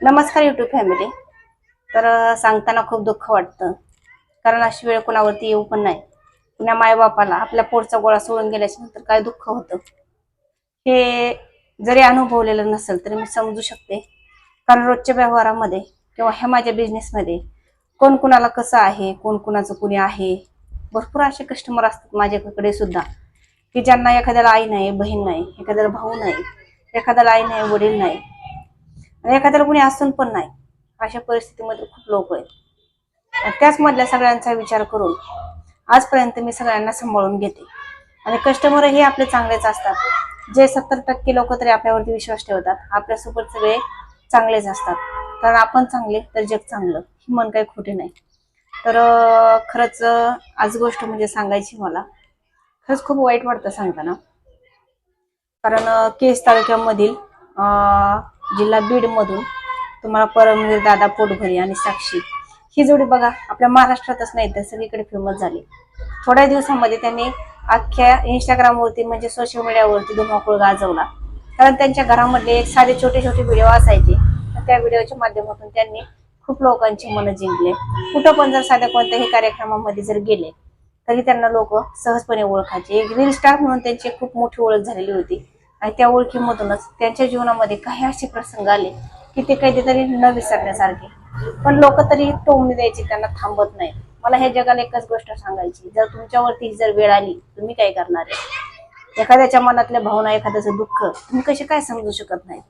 नमस्कार YouTube family तर सांगताना खूप दुःख वाटतं. कारण अशी वेळ कोणावरती येऊ पण नाही. पुण्या मायबापाला आपल्या पोटचा गोळा सोडून गेल्याच्यानंतर काय दुःख होतं? हे जरी अनुभवलेलं नसेल तरी मी समजू शकते. कारण रोजच्या व्यवहारामध्ये किंवा ह्या माझ्या बिझनेसमध्ये कोण कुणाला कसं आहे कोण कुणाचं कुणी आहे? भरपूर असे कस्टमर असतात माझ्याकडे सुद्धा की ज्यांना एखाद्याला आई नाही बहीण नाही एखाद्याला भाऊ नाही एखाद्याला आई नाही वडील नाही. एखाद्याला कुणी असून पण नाही. अशा परिस्थितीमध्ये खूप लोक आहेत. त्याच मधल्या सगळ्यांचा विचार करून आजपर्यंत मी सगळ्यांना सांभाळून घेते. आणि कस्टमर हे आपले चांगलेच असतात. जे सत्तर टक्के लोक तरी आपल्यावरती विश्वास ठेवतात. आपल्यासोबत सगळे चांगलेच असतात. कारण आपण चांगले तर जग चांगलं. ही मन काही खोटे नाही. तर खरंच आज गोष्ट म्हणजे सांगायची मला. खरंच खूप वाईट वाटतं सांगताना. कारण केस तालुक्यामधील जिल्हा बीड मधून तुम्हाला परमवीर दादा पोटभरी आणि साक्षी. ही जोडी बघा आपल्या महाराष्ट्रातच नाही तर सगळीकडे फेमस झाली. थोड्या दिवसामध्ये त्यांनी अख्ख्या इंस्टाग्रामवरती म्हणजे सोशल मीडियावरती धुमाकूळ गाजवला. कारण त्यांच्या घरामधले एक साधे छोटे छोटे व्हिडिओ असायचे. तर त्या व्हिडिओच्या माध्यमातून त्यांनी खूप लोकांची मनं जिंकले. कुठं पण जर साध्या कोणत्याही कार्यक्रमामध्ये जर गेले तरी त्यांना लोक सहजपणे ओळखायचे. एक रील स्टार म्हणून त्यांची खूप मोठी ओळख झालेली होती. आणि त्या ओळखीमधूनच त्यांच्या जीवनामध्ये काही असे प्रसंग आले की ते कधीतरी न विसरण्यासारखे. पण लोक तरी टोमणी द्यायची त्यांना थांबत नाही. मला ह्या जगाला एकच गोष्ट सांगायची जर तुमच्यावरती जर वेळ आली तुम्ही काय करणार आहे? एखाद्याच्या मनातल्या भावना एखाद्याचं दुःख तुम्ही कसे काय समजू शकत नाही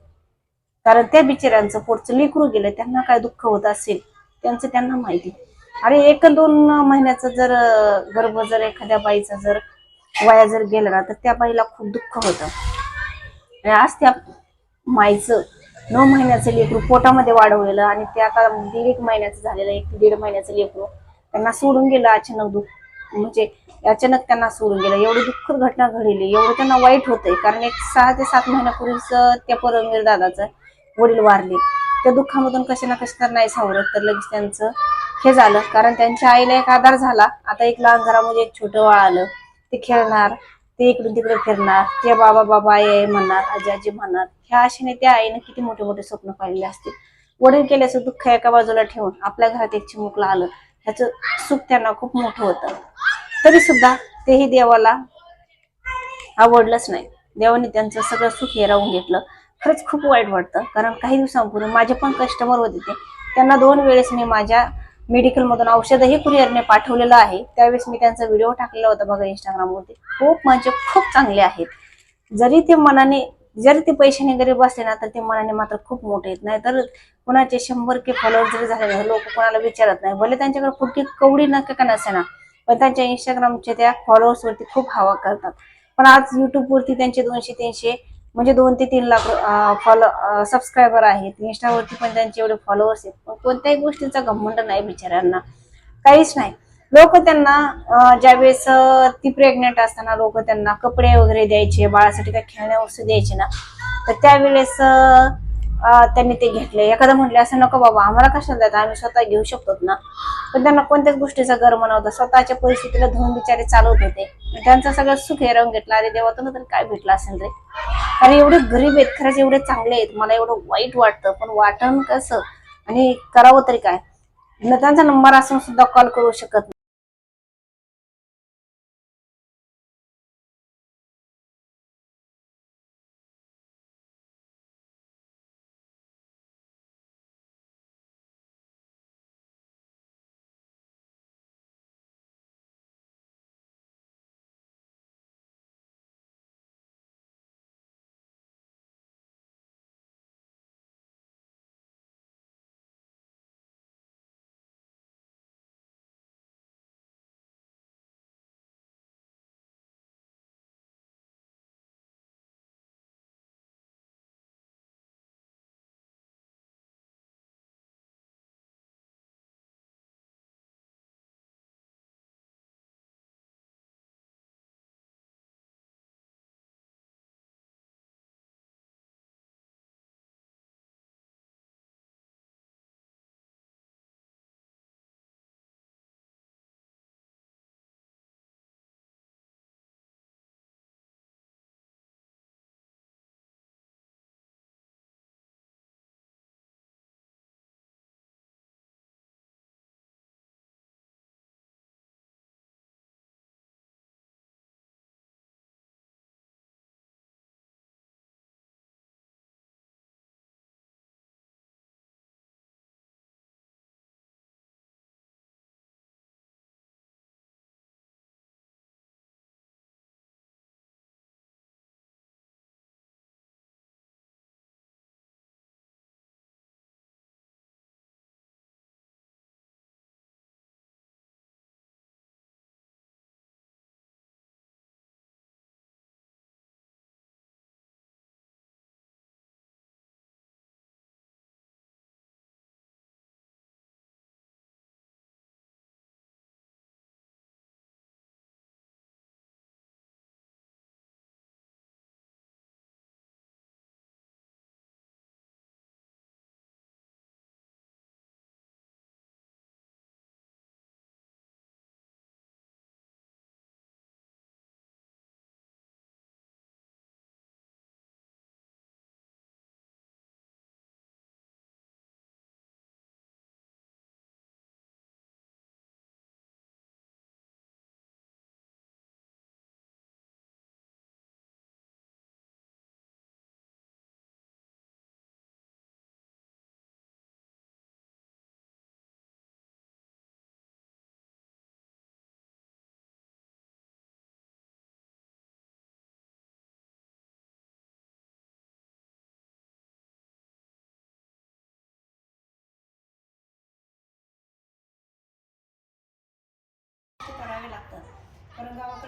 कारण त्या बिचाऱ्यांचं पोटचं लेकरू गेलं त्यांना काय दुःख होत असेल त्यांचं त्यांना माहिती. अरे एक दोन महिन्याचं जर गर्भ जर एखाद्या बाईचा जर वया जर गेला ना तर त्या बाईला खूप दुःख होतं. आज त्या माईचं नऊ महिन्याचं लेकरू पोटामध्ये वाढवलेलं आणि ते आता दीड एक महिन्याचं झालेलं एक ते दीड महिन्याचं लेकरू त्यांना सोडून गेलं अचानक दुःख. म्हणजे अचानक त्यांना सोडून गेलं. एवढी दुःखद घटना घडली. एवढं त्यांना वाईट होतंय. कारण एक सहा ते सात महिन्यापूर्वीच त्या परमवीर दादाचं वडील वारले. त्या दुःखामधून कसे ना कसे तर नाही सावरत. तर लगेच त्यांचं हे झालं. कारण त्यांच्या आईला एक आधार झाला. आता एक लहान घरामध्ये एक छोटं बाळ आलं. ते खेळणार. ते इकडून तिकडे फिरणार ते बाबा बाबा आई आई म्हणणार आजी आजी म्हणणार. ह्या आशेने त्या आईने किती मोठे मोठे स्वप्न पाहिलेले असतील. वडील केल्याचं दुःख एका बाजूला ठेवून आपल्या घरात एक चिमुकला आलं ह्याचं सुख त्यांना खूप मोठं होतं. तरी सुद्धा तेही देवाला आवडलंच नाही. देवाने त्यांचं सगळं सुख हिरावून घेतलं. खरंच खूप वाईट वाटतं. कारण काही दिवसांपूर्वी माझे पण कस्टमर होते ते. त्यांना दोन वेळेस मी माझ्या मेडिकलमधून औषधही कुरिअरने पाठवलेलं आहे. त्यावेळेस मी त्यांचा व्हिडिओ टाकलेला होता बघा इंस्टाग्रामवरती खूप म्हणजे खूप चांगले आहेत. जरी ते मनाने जरी ते पैशाने गरीब असले ना तर ते मनाने मात्र खूप मोठे आहेत. नाही तर कुणाचे शंभर के फॉलोअर जरी झाले ना लोक कोणाला विचारत नाही. भले त्यांच्याकडे कुठली कवडी नका का नसे ना पण त्यांच्या इंस्टाग्रामच्या त्या फॉलोअर्सवरती खूप हवा करतात. पण आज युट्यूबवरती त्यांचे दोनशे तीनशे म्हणजे दोन ते तीन लाख फॉलो सबस्क्रायबर आहेत. इंस्टावरती पण त्यांचे एवढे फॉलोअर्स आहेत. पण कोणत्याही गोष्टीचा घमंड नाही बिचाऱ्यांना. काहीच नाही. लोक त्यांना ज्यावेळेस ती प्रेग्नेंट असताना लोक त्यांना कपडे वगैरे द्यायचे बाळासाठी त्या खेळण्या वस्तू द्यायचे ना तर त्यावेळेस त्यांनी ते घेतले. एखादं म्हटले असं नको बाबा आम्हाला कशाला द्यायचं आम्ही स्वतः घेऊ शकतो ना. पण त्यांना कोणत्याच गोष्टीचा गर्म नव्हता. स्वतःच्या परिस्थितीला धुवून बिचारे चालवत होते. त्यांचं सगळं सुख हेरवून घेतलं. अरे देवा तुला तरी काय भेटलं असेल रे? आणि एवढे गरीब आहेत खरंच एवढे चांगले आहेत. मला एवढं वाईट वाटतं पण वाटण कसं? आणि करावं तरी काय? न त्यांचा नंबर असून सुद्धा कॉल करू शकत नाही.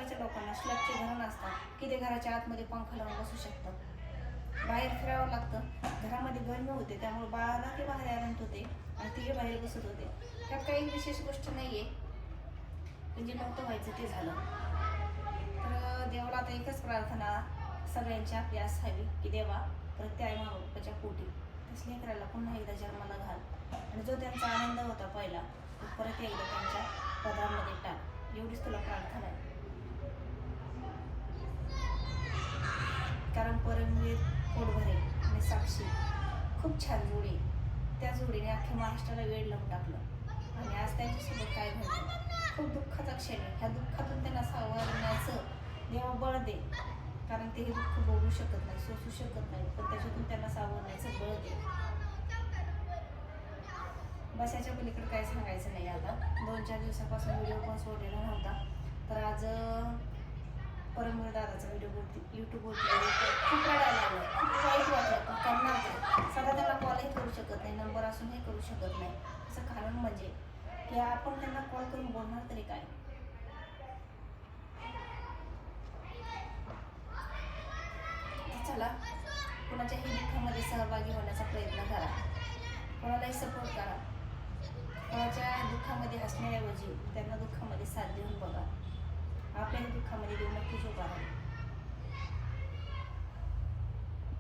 कारण लोकांना स्लॅबचे घरं नसतात की ते घराच्या आतमध्ये पंखा लावून बसू शकतात. बाहेर फिरावं लागतं. घरामध्ये गरमी होते त्यामुळे बाळाला ते बाहेर आनंद होते आणि तिघे बाहेर बसत होते. त्यात काही विशेष गोष्ट नाही आहे पण जे म्हणजे नव्हतं व्हायचं ते झालं. तर देवाला आता एकच प्रार्थना सगळ्यांची आपली असावी की देवा प्रत्येक आई बाप्पाच्या पोटी. तसं करायला पुन्हा एकदा जन्माला घाल. आणि जो त्यांचा आनंद होता पहिला तो परत एकदा त्यांच्या पदरामध्ये टाक. एवढीच तुला प्रार्थना आहे. खूप छान जोडी आहे. त्या जोडीने अख्ख्या महाराष्ट्राला वेळ लावून टाकलं. आणि आज त्यांच्यासोबत काय घडलं? खूप दुःखाचा क्षण आहे. ह्या दुःखातून त्यांना सावरण्याचं देवा बळ दे. कारण ते हे दुःख बोलू शकत नाही सोसू शकत नाही. पण त्याच्यातून त्यांना सावरण्याचं बळ दे. बसायच्या पलीकडे काही सांगायचं नाही आता. दोन चार दिवसापासून व्हिडिओ पण सोडलेला नव्हता. तर आज परमवीर दादाचा व्हिडिओ बोलते यूट्यूबवरती खूप वाईट वाटलं पण करणार काय सध्या त्यांना कॉलही नंबर असून नाही नंबर असूनही करू शकत नाही. असं कारण म्हणजे की आपण त्यांना कॉल करून बोलणार तरी काय? चला कुणाच्याही दुःखामध्ये सहभागी होण्याचा प्रयत्न करा. कोणालाही सपोर्ट करा. कोणाच्या दुःखामध्ये हसण्याऐवजी त्यांना दुःखामध्ये साथ देऊन बघा. आपल्याही दुःखामध्ये देऊ नक्कीच उभा राहा